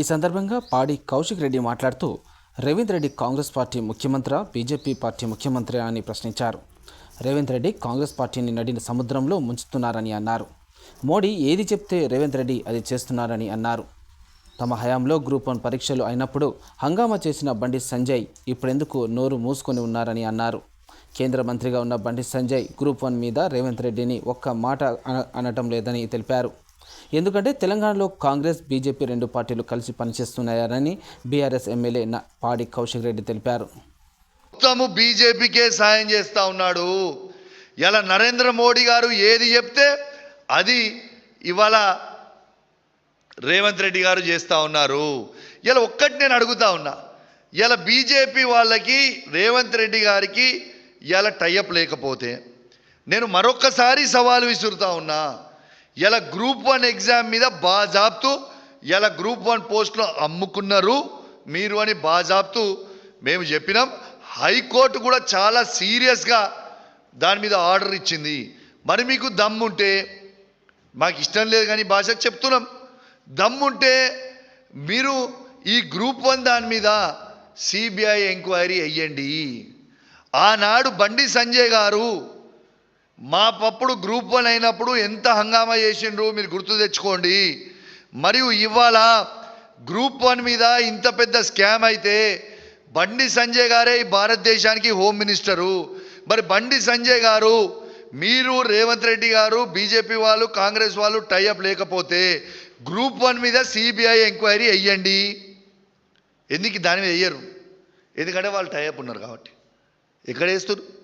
ఈ సందర్భంగా పాడి కౌశిక్ రెడ్డి మాట్లాడుతూ రేవంత్ రెడ్డి కాంగ్రెస్ పార్టీ ముఖ్యమంత్రి బీజేపీ పార్టీ ముఖ్యమంత్రి అని ప్రశ్నించారు. రేవంత్ రెడ్డి కాంగ్రెస్ పార్టీని నడిన సముద్రంలో ముంచుతున్నారని అన్నారు. మోడీ ఏది చెప్తే రేవంత్ రెడ్డి అది చేస్తున్నారని అన్నారు. తమ హయాంలో గ్రూప్ వన్ పరీక్షలు అయినప్పుడు హంగామా చేసిన బండి సంజయ్ ఇప్పుడెందుకు నోరు మూసుకొని ఉన్నారని అన్నారు. కేంద్ర మంత్రిగా ఉన్న బండి సంజయ్ గ్రూప్ వన్ మీద రేవంత్ రెడ్డిని ఒక్క మాట అనటం లేదని తెలిపారు. ఎందుకంటే తెలంగాణలో కాంగ్రెస్ బీజేపీ రెండు పార్టీలు కలిసి పనిచేస్తున్నాయని బీఆర్ఎస్ ఎమ్మెల్యే పాడి కౌశిక్ రెడ్డి తెలిపారు. మొత్తము బీజేపీకే సాయం చేస్తూ ఉన్నాడు. ఇలా నరేంద్ర మోడీ గారు ఏది చెప్తే అది ఇవాళ రేవంత్ రెడ్డి గారు చేస్తూ ఉన్నారు. ఇలా ఒక్కటి నేను అడుగుతా ఉన్నా. ఇలా బీజేపీ వాళ్ళకి రేవంత్ రెడ్డి గారికి ఇలా టైఅప్ లేకపోతే నేను మరొక్కసారి సవాలు విసురుతా ఉన్నా. ఇలా గ్రూప్ వన్ ఎగ్జామ్ మీద బాజాబ్తూ ఇలా గ్రూప్ వన్ పోస్టులు అమ్ముకున్నారు. మీరు అని బాజాబ్తూ మేము చెప్పినాం. హైకోర్టు కూడా చాలా సీరియస్గా దాని మీద ఆర్డర్ ఇచ్చింది. మరి మీకు దమ్ముంటే మాకు ఇష్టం లేదు కానీ భాష చెప్తున్నాం. దమ్ముంటే మీరు ఈ గ్రూప్ వన్ దాని మీద సిబిఐ ఎంక్వైరీ అయ్యండి. ఆనాడు బండి సంజయ్ గారు మా పప్పుడు గ్రూప్ వన్ అయినప్పుడు ఎంత హంగామా చేసిండ్రు మీరు గుర్తు తెచ్చుకోండి. మరియు ఇవాళ గ్రూప్ వన్ మీద ఇంత పెద్ద స్కామ్ అయితే బండి సంజయ్ గారే ఈ భారతదేశానికి హోమ్ మినిస్టరు. మరి బండి సంజయ్ గారు మీరు రేవంత్ రెడ్డి గారు బీజేపీ వాళ్ళు కాంగ్రెస్ వాళ్ళు టైఅప్ లేకపోతే గ్రూప్ వన్ మీద సిబిఐ ఎంక్వైరీ వెయ్యండి ఎందుకు దాని మీద వెయ్యరు ఎందుకంటే వాళ్ళు టైఅప్ ఉన్నారు కాబట్టి. ఎక్కడ వేస్తారు